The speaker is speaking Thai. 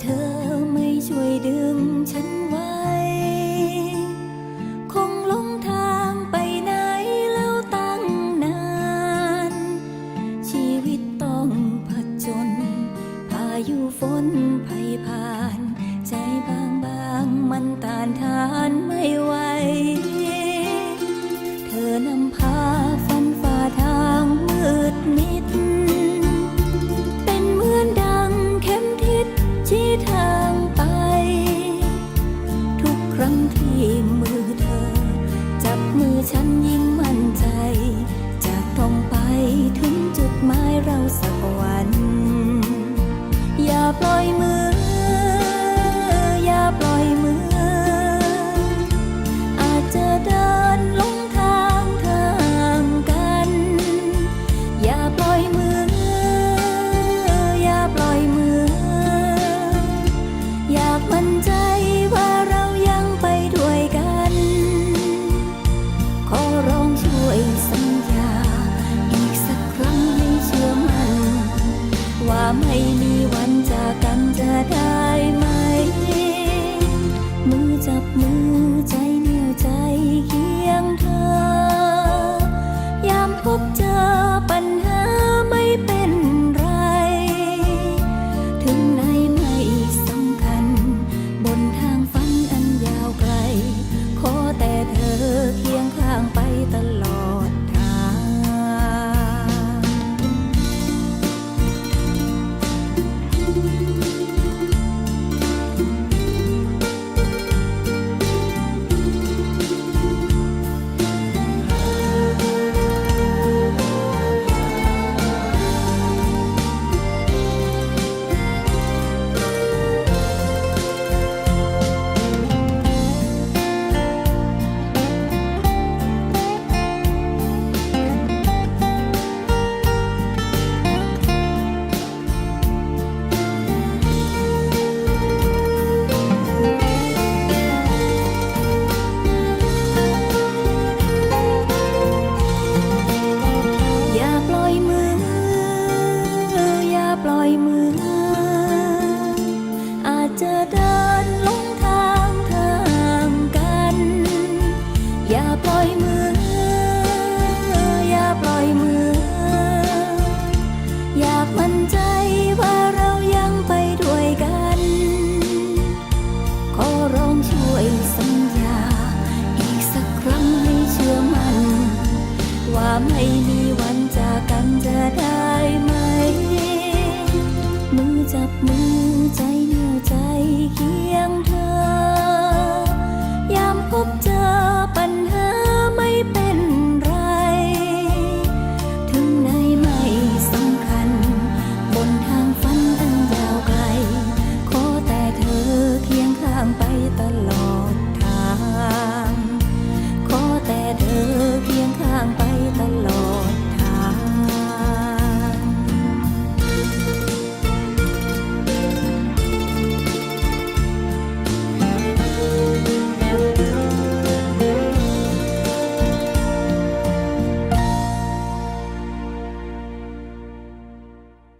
เธอไม่ช่วยดึงฉันไว้ คงหลงทางไปไหนแล้วตั้งนาน ชีวิตต้องผจญพายุฝนภัยผ่าน ใจบางบางมันต้านทานไม่ไหว เธอา